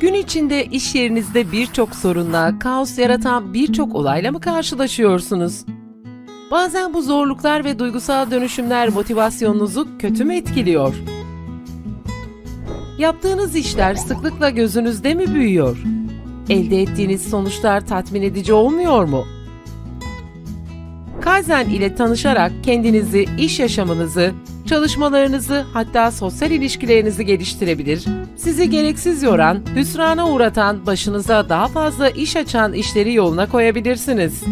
Gün içinde iş yerinizde birçok sorunla, kaos yaratan birçok olayla mı karşılaşıyorsunuz? Bazen bu zorluklar ve duygusal dönüşümler motivasyonunuzu kötü mü etkiliyor? Yaptığınız işler sıklıkla gözünüzde mi büyüyor? Elde ettiğiniz sonuçlar tatmin edici olmuyor mu? Kaizen ile tanışarak kendinizi, iş yaşamınızı, çalışmalarınızı hatta sosyal ilişkilerinizi geliştirebilir, sizi gereksiz yoran, hüsrana uğratan, başınıza daha fazla iş açan işleri yoluna koyabilirsiniz.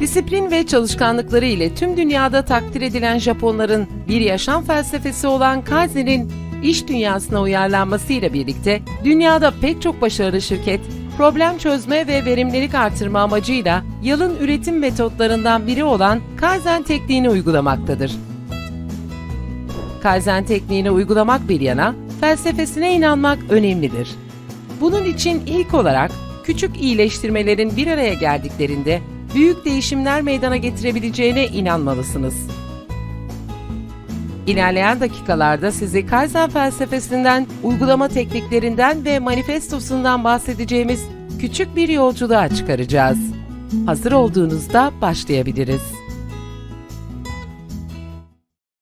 Disiplin ve çalışkanlıkları ile tüm dünyada takdir edilen Japonların bir yaşam felsefesi olan Kaizen'in iş dünyasına uyarlanmasıyla birlikte dünyada pek çok başarılı şirket problem çözme ve verimlilik artırma amacıyla yılın üretim metotlarından biri olan Kaizen tekniğini uygulamaktadır. Kaizen tekniğini uygulamak bir yana, felsefesine inanmak önemlidir. Bunun için ilk olarak küçük iyileştirmelerin bir araya geldiklerinde büyük değişimler meydana getirebileceğine inanmalısınız. İlerleyen dakikalarda sizi Kaizen felsefesinden, uygulama tekniklerinden ve manifestosundan bahsedeceğimiz küçük bir yolculuğa çıkaracağız. Hazır olduğunuzda başlayabiliriz.